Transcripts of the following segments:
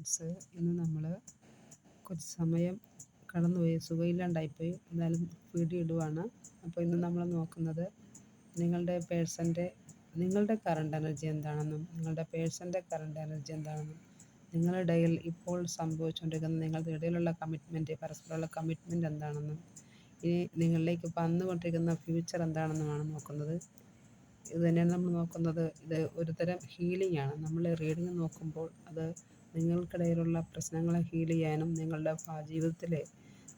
Friends ഇന്ന് നമ്മൾ കുറച്ച് സമയം കടന്നുപോയി സുഖമില്ലാണ്ടായിപ്പോയി. എന്നാലും വീഡിയോ ഇടുവാണ്. അപ്പോൾ ഇന്ന് നമ്മൾ നോക്കുന്നത് നിങ്ങളുടെ പേഴ്സന്റെ നിങ്ങളുടെ കറണ്ട് എനർജി എന്താണെന്നും നിങ്ങളുടെ പേഴ്സന്റെ കറണ്ട് എനർജി എന്താണെന്നും നിങ്ങളുടെ ഇടയിൽ ഇപ്പോൾ സംഭവിച്ചുകൊണ്ടിരിക്കുന്ന നിങ്ങളുടെ ഇടയിലുള്ള കമ്മിറ്റ്മെന്റ് പരസ്പരമുള്ള കമ്മിറ്റ്മെന്റ് എന്താണെന്നും ഇനി നിങ്ങളിലേക്ക് വന്നുകൊണ്ടിരിക്കുന്ന ഫ്യൂച്ചർ എന്താണെന്നുമാണ് നോക്കുന്നത്. ഇത് തന്നെയാണ് നമ്മൾ നോക്കുന്നത്. ഇത് ഒരുതരം ഹീലിംഗ് ആണ്. നമ്മൾ റീഡിങ് നോക്കുമ്പോൾ അത് നിങ്ങൾക്കിടയിലുള്ള പ്രശ്നങ്ങളെ ഹീൽ ചെയ്യാനും നിങ്ങളുടെ ജീവിതത്തിലെ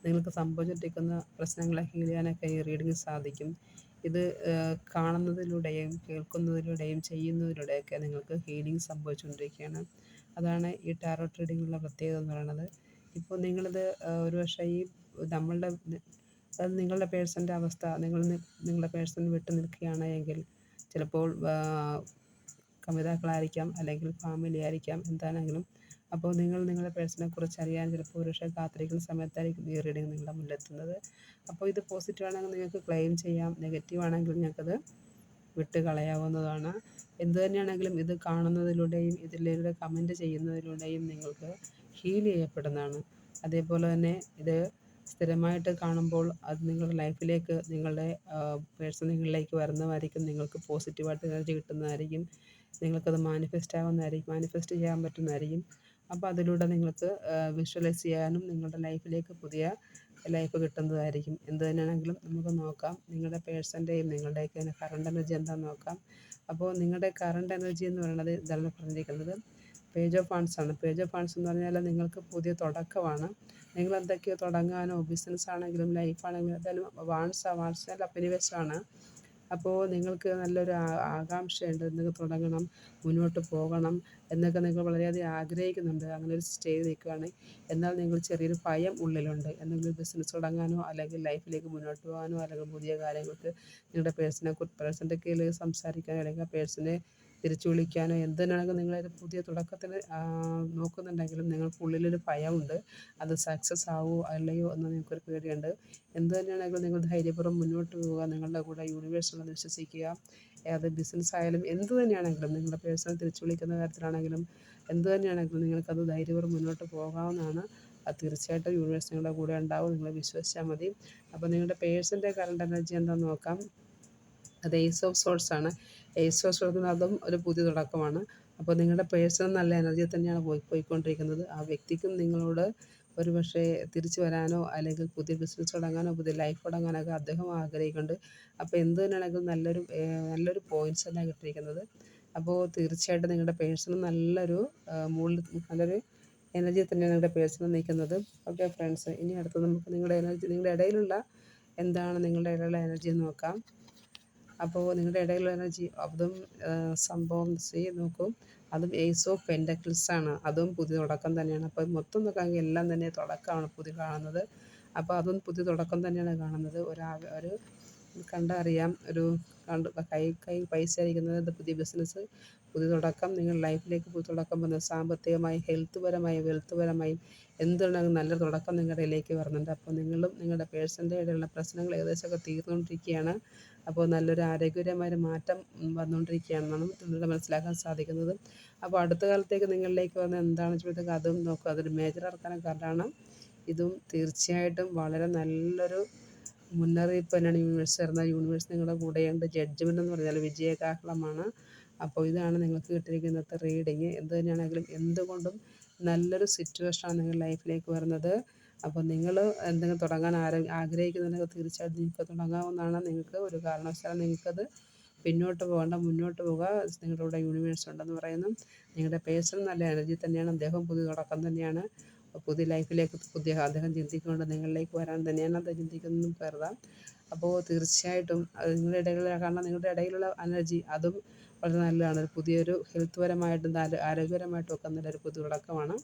നിങ്ങൾക്ക് സംഭവിച്ചിരിക്കുന്ന പ്രശ്നങ്ങളെ ഹീൽ ചെയ്യാനൊക്കെ ഈ റീഡിങ് സാധിക്കും. ഇത് കാണുന്നതിലൂടെയും കേൾക്കുന്നതിലൂടെയും ചെയ്യുന്നതിലൂടെയൊക്കെ നിങ്ങൾക്ക് ഹീലിംഗ് സംഭവിച്ചുകൊണ്ടിരിക്കുകയാണ് അതാണ് ഈ ടാരോട്ട് റീഡിങ്ങിലുള്ള പ്രത്യേകത എന്ന് പറയുന്നത്. ഇപ്പോൾ നിങ്ങളിത് ഒരു പക്ഷേ ഈ നമ്മളുടെ അത് നിങ്ങളുടെ പേഴ്സന്റെ അവസ്ഥ നിങ്ങൾ നിങ്ങളുടെ പേഴ്സൺ വിട്ടു നിൽക്കുകയാണ് എങ്കിൽ ചിലപ്പോൾ കവിതാക്കളായിരിക്കാം അല്ലെങ്കിൽ ഫാമിലി ആയിരിക്കാം എന്താണെങ്കിലും അപ്പോൾ നിങ്ങൾ നിങ്ങളുടെ പേഴ്സണെ കുറിച്ച് അറിയാൻ ചിലപ്പോൾ ഒരുപക്ഷെ കാത്തിരിക്കുന്ന സമയത്തായിരിക്കും ഈ റീഡിങ് നിങ്ങളുടെ മുന്നിലെത്തുന്നത്. അപ്പോൾ ഇത് പോസിറ്റീവ് ആണെങ്കിൽ നിങ്ങൾക്ക് ക്ലെയിം ചെയ്യാം നെഗറ്റീവ് ആണെങ്കിൽ ഞങ്ങൾക്കത് വിട്ട് കളയാവുന്നതാണ്. എന്തു തന്നെയാണെങ്കിലും ഇത് കാണുന്നതിലൂടെയും ഇതിലൂടെ കമന്റ് ചെയ്യുന്നതിലൂടെയും നിങ്ങൾക്ക് ഹീൽ ചെയ്യപ്പെടുന്നതാണ്. അതേപോലെ തന്നെ ഇത് സ്ഥിരമായിട്ട് കാണുമ്പോൾ അത് നിങ്ങളുടെ ലൈഫിലേക്ക് നിങ്ങളുടെ പേഴ്സൺ നിങ്ങളിലേക്ക് വരുന്നതായിരിക്കും. നിങ്ങൾക്ക് പോസിറ്റീവായിട്ട് എനർജി കിട്ടുന്നതായിരിക്കും. നിങ്ങൾക്കത് മാനിഫെസ്റ്റ് ആവുന്നതായിരിക്കും. മാനിഫെസ്റ്റ് ചെയ്യാൻ പറ്റുന്നതായിരിക്കും. അപ്പോൾ അതിലൂടെ നിങ്ങൾക്ക് വിഷ്വലൈസ് ചെയ്യാനും നിങ്ങളുടെ ലൈഫിലേക്ക് പുതിയ ലൈഫ് കിട്ടുന്നതായിരിക്കും. എന്ത് തന്നെയാണെങ്കിലും നമുക്ക് നോക്കാം. നിങ്ങളുടെ പേഴ്സന്റെയും നിങ്ങളുടെയൊക്കെ കറണ്ട് എനർജി എന്താണെന്ന് നോക്കാം. അപ്പോൾ നിങ്ങളുടെ കറണ്ട് എനർജി എന്ന് പറയുന്നത് ഇതാണ് പറഞ്ഞിരിക്കുന്നത്. പേജ് ഓഫ് ഫണ്ട്സ് ആണ്. പേജ് ഓഫ് ഫണ്ട്സ് എന്ന് പറഞ്ഞാൽ നിങ്ങൾക്ക് പുതിയ തുടക്കമാണ്. നിങ്ങൾ എന്തൊക്കെയോ തുടങ്ങാനോ ബിസിനസ് ആണെങ്കിലും ലൈഫ് ആണെങ്കിലും എന്തായാലും വാൺസ് വാൺസ് അഭിനിവേശമാണ് അപ്പോൾ നിങ്ങൾക്ക് നല്ലൊരു ആകാംക്ഷയുണ്ട്. എന്തൊക്കെ തുടങ്ങണം മുന്നോട്ട് പോകണം എന്നൊക്കെ നിങ്ങൾ വളരെയധികം ആഗ്രഹിക്കുന്നുണ്ട്. അങ്ങനെ ഒരു സ്റ്റേജ് നിൽക്കുകയാണ്. എന്നാൽ നിങ്ങൾ ചെറിയൊരു ഭയം ഉള്ളിലുണ്ട്. എന്തെങ്കിലും ബിസിനസ് തുടങ്ങാനോ അല്ലെങ്കിൽ ലൈഫിലേക്ക് മുന്നോട്ട് പോകാനോ അല്ലെങ്കിൽ പുതിയ കാര്യങ്ങൾക്ക് നിങ്ങളുടെ പേഴ്സണെ പേഴ്സന്റെ കീഴിൽ സംസാരിക്കാനോ അല്ലെങ്കിൽ ആ പേഴ്സണെ തിരിച്ചു വിളിക്കാനോ എന്തിനാണെങ്കിലും നിങ്ങളൊരു പുതിയ തുടക്കത്തിന് നോക്കുന്നുണ്ടെങ്കിലും നിങ്ങൾക്ക് ഉള്ളിലൊരു ഭയമുണ്ട്. അത് സക്സസ് ആവുമോ അല്ലയോ എന്ന് നിങ്ങൾക്കൊരു പേടിയുണ്ട്. എന്ത് തന്നെയാണെങ്കിലും നിങ്ങൾ ധൈര്യപൂർവം മുന്നോട്ട് പോവുക. നിങ്ങളുടെ കൂടെ യൂണിവേഴ്സ് ഉണ്ടെന്ന് വിശ്വസിക്കുക. അത് ബിസിനസ് ആയാലും എന്ത് തന്നെയാണെങ്കിലും നിങ്ങളുടെ പേഴ്സണൽ തിരിച്ചു വിളിക്കുന്ന കാര്യത്തിലാണെങ്കിലും എന്ത് തന്നെയാണെങ്കിലും നിങ്ങൾക്കത് ധൈര്യപൂർവം മുന്നോട്ട് പോകാവുന്നതാണ്. അത് തീർച്ചയായിട്ടും യൂണിവേഴ്സ് നിങ്ങളുടെ കൂടെ ഉണ്ടാവും. നിങ്ങൾ വിശ്വസിച്ചാൽ മതി. അപ്പോൾ നിങ്ങളുടെ പേഴ്സന്റെ കറണ്ട് എനർജി എന്താണെന്ന് നോക്കാം. അത് ഏസ് ഓഫ് സോൾസ് ആണ്. ഏസ് ഓഫ് സോൾസ് അതും ഒരു പുതിയ തുടക്കമാണ്. അപ്പോൾ നിങ്ങളുടെ പേഴ്സണൽ നല്ല എനർജി തന്നെയാണ് പോയി പോയിക്കൊണ്ടിരിക്കുന്നത്. ആ വ്യക്തിക്കും നിങ്ങളോട് ഒരു പക്ഷേ തിരിച്ചു വരാനോ അല്ലെങ്കിൽ പുതിയ ബിസിനസ് തുടങ്ങാനോ പുതിയ ലൈഫ് തുടങ്ങാനൊക്കെ അദ്ദേഹം ആഗ്രഹിക്കുന്നുണ്ട്. അപ്പോൾ എന്ത് തന്നെയാണെങ്കിലും നല്ലൊരു നല്ലൊരു പോയിന്റ്സ് തന്നെ കിട്ടിയിരിക്കുന്നത്. അപ്പോൾ തീർച്ചയായിട്ടും നിങ്ങളുടെ പേഴ്സണൽ നല്ലൊരു മുകളിൽ നല്ലൊരു എനർജി തന്നെയാണ് നിങ്ങളുടെ പേഴ്സണൽ നിൽക്കുന്നത്. ഓക്കെ ഫ്രണ്ട്സ് ഇനി അടുത്തത് നമുക്ക് നിങ്ങളുടെ എനർജി നിങ്ങളുടെ ഇടയിലുള്ള എന്താണ് നിങ്ങളുടെ ഇടയിലുള്ള എനർജി നോക്കാം. അപ്പോൾ നിങ്ങളുടെ ഇടയിൽ വരുന്ന ജീ അതും സംഭവം സി നോക്കും. അതും ഏസ് ഓഫ് പെൻഡക്കിൾസ് ആണ്. അതും പുതിയ തുടക്കം തന്നെയാണ്. അപ്പോൾ മൊത്തം നോക്കാമെങ്കിൽ എല്ലാം തന്നെ തുടക്കമാണ് പുതിയ കാണുന്നത്. അപ്പോൾ അതും പുതിയ തുടക്കം തന്നെയാണ് കാണുന്നത്. ഒരു ഒരു കണ്ടറിയാം. ഒരു കണ്ട് കൈ കൈ പൈസ അയക്കുന്നത് പുതിയ ബിസിനസ് പുതിയ തുടക്കം. നിങ്ങൾ ലൈഫിലേക്ക് പുതിയ തുടക്കം വന്ന് സാമ്പത്തികമായി ഹെൽത്ത് പരമായി വെൽത്ത് പരമായും എന്തുണ്ടെങ്കിലും നല്ല തുടക്കം നിങ്ങളുടെ ഇതിലേക്ക് വരുന്നുണ്ട്. അപ്പോൾ നിങ്ങളും നിങ്ങളുടെ പേഴ്സന്റെ ഇടയിലുള്ള പ്രശ്നങ്ങൾ ഏകദേശമൊക്കെ തീർന്നുകൊണ്ടിരിക്കുകയാണ്. അപ്പോൾ നല്ലൊരു ആരോഗ്യപരമായ മാറ്റം വന്നുകൊണ്ടിരിക്കുകയാണെന്നാണ് നിങ്ങളുടെ മനസ്സിലാക്കാൻ സാധിക്കുന്നത്. അപ്പോൾ അടുത്ത കാലത്തേക്ക് നിങ്ങളിലേക്ക് വന്ന എന്താണെന്ന് വെച്ചപ്പോഴത്തേക്ക് അതും നോക്കുക. അതൊരു മേജർ അർക്കാന കാരണമാണ് ഇതും തീർച്ചയായിട്ടും വളരെ നല്ലൊരു മുന്നറിയിപ്പ് തന്നെയാണ് യൂണിവേഴ്സ് തരുന്നത് യൂണിവേഴ്സ് നിങ്ങളുടെ കൂടെയുണ്ട്. ജഡ്ജ്മെന്റ് എന്ന് പറഞ്ഞാൽ വിജയകാഹളമാണ്. അപ്പോൾ ഇതാണ് നിങ്ങൾക്ക് കിട്ടിയിരിക്കുന്ന റീഡിങ് എന്ത് തന്നെയാണെങ്കിലും എന്തുകൊണ്ടും നല്ലൊരു സിറ്റുവേഷനാണ് നിങ്ങളുടെ ലൈഫിലേക്ക് വരുന്നത്. അപ്പോൾ നിങ്ങൾ എന്തെങ്കിലും തുടങ്ങാൻ ആര ആഗ്രഹിക്കുന്നുണ്ടെങ്കിൽ തീർച്ചയായിട്ടും നിങ്ങൾക്ക് തുടങ്ങാവുന്നതാണ്. നിങ്ങൾക്ക് ഒരു കാരണവശാലും നിങ്ങൾക്കത് പിന്നോട്ട് പോകേണ്ട മുന്നോട്ട് പോകുക നിങ്ങളുടെ കൂടെ യൂണിവേഴ്സ് ഉണ്ടെന്ന് പറയുന്നു. നിങ്ങളുടെ പേഴ്സണൽ നല്ല എനർജി തന്നെയാണ്. അദ്ദേഹം പുതിയ തുടക്കം തന്നെയാണ്. പുതിയ ലൈഫിലേക്ക് പുതിയ അദ്ദേഹം ചിന്തിക്കുന്നുണ്ട്. നിങ്ങളിലേക്ക് വരാൻ തന്നെയാണ് അത് ചിന്തിക്കുന്നതെന്നും കരുതാം. അപ്പോൾ തീർച്ചയായിട്ടും അത് നിങ്ങളുടെ ഇടയിലുള്ള കാരണം നിങ്ങളുടെ ഇടയിലുള്ള എനർജി അതും വളരെ നല്ലതാണ്. പുതിയൊരു ഹെൽത്ത് പരമായിട്ടും ആരോഗ്യപരമായിട്ടും ഒക്കെ നല്ലൊരു പുതിയ തുടക്കമാണ്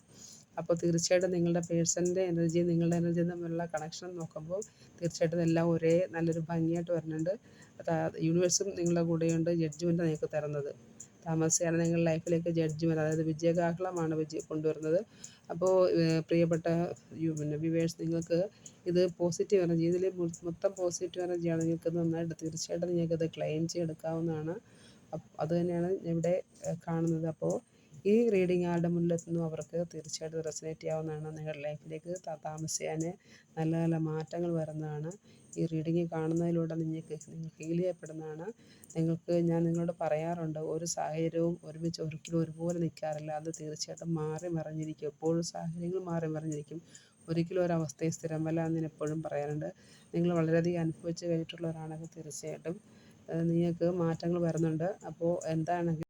അപ്പോൾ തീർച്ചയായിട്ടും നിങ്ങളുടെ പേഴ്സണിന്റെ എനർജി നിങ്ങളുടെ എനർജിയും തമ്മിലുള്ള കണക്ഷൻ നോക്കുമ്പോൾ തീർച്ചയായിട്ടും എല്ലാം ഒരേ നല്ലൊരു ഭംഗിയായിട്ട് വരുന്നുണ്ട്. യൂണിവേഴ്സും നിങ്ങളുടെ കൂടെയുണ്ട്. ജഡ്ജ്മെന്റ് നിങ്ങൾക്ക് തരുന്നത്. താമസിയാതെ നിങ്ങളുടെ ലൈഫിലേക്ക് ജഡ്ജ്മെന്റ് അതായത് വിജയകാഹളമാണ് വിജയ കൊണ്ടുവരുന്നത്. അപ്പോൾ പ്രിയപ്പെട്ട പിന്നെ വിവേഴ്സ് നിങ്ങൾക്ക് ഇത് പോസിറ്റീവ് എനർജി ഇതിൽ മൊത്തം പോസിറ്റീവ് എനർജിയാണ് നിങ്ങൾക്ക് നന്നായിട്ട് തീർച്ചയായിട്ടും നിങ്ങൾക്കത് ക്ലെയിം ചെയ്തെടുക്കാവുന്നതാണ്. അത് അതുതന്നെയാണ് ഇവിടെ കാണുന്നത്. അപ്പോൾ ഈ റീഡിങ് ആളുടെ മുന്നിലെത്തുന്നു അവർക്ക് തീർച്ചയായിട്ടും റെസനേറ്റ് ചെയ്യാവുന്നതാണ്. നിങ്ങളുടെ ലൈഫിലേക്ക് താമസിയാൻ നല്ല നല്ല മാറ്റങ്ങൾ വരുന്നതാണ്. ഈ റീഡിങ് കാണുന്നതിലൂടെ നിങ്ങൾക്ക് നിങ്ങൾ ഫീൽ ചെയ്യപ്പെടുന്നതാണ്. നിങ്ങൾക്ക് ഞാൻ നിങ്ങളോട് പറയാറുണ്ട് ഒരു സാഹചര്യവും ഒരുമിച്ച് ഒരിക്കലും ഒരുപോലെ നിൽക്കാറില്ല. അത് തീർച്ചയായിട്ടും മാറി മറിഞ്ഞിരിക്കും. എപ്പോഴും സാഹചര്യങ്ങൾ മാറി മറിഞ്ഞിരിക്കും. ഒരിക്കലും ഒരവസ്ഥയെ സ്ഥിരമല്ല എന്ന് എപ്പോഴും പറയാറുണ്ട്. നിങ്ങൾ വളരെയധികം അനുഭവിച്ച് കഴിഞ്ഞിട്ടുള്ളവരാണെങ്കിൽ തീർച്ചയായിട്ടും നിങ്ങൾക്ക് മാറ്റങ്ങൾ വരുന്നുണ്ട്. അപ്പോൾ എന്താണെങ്കിലും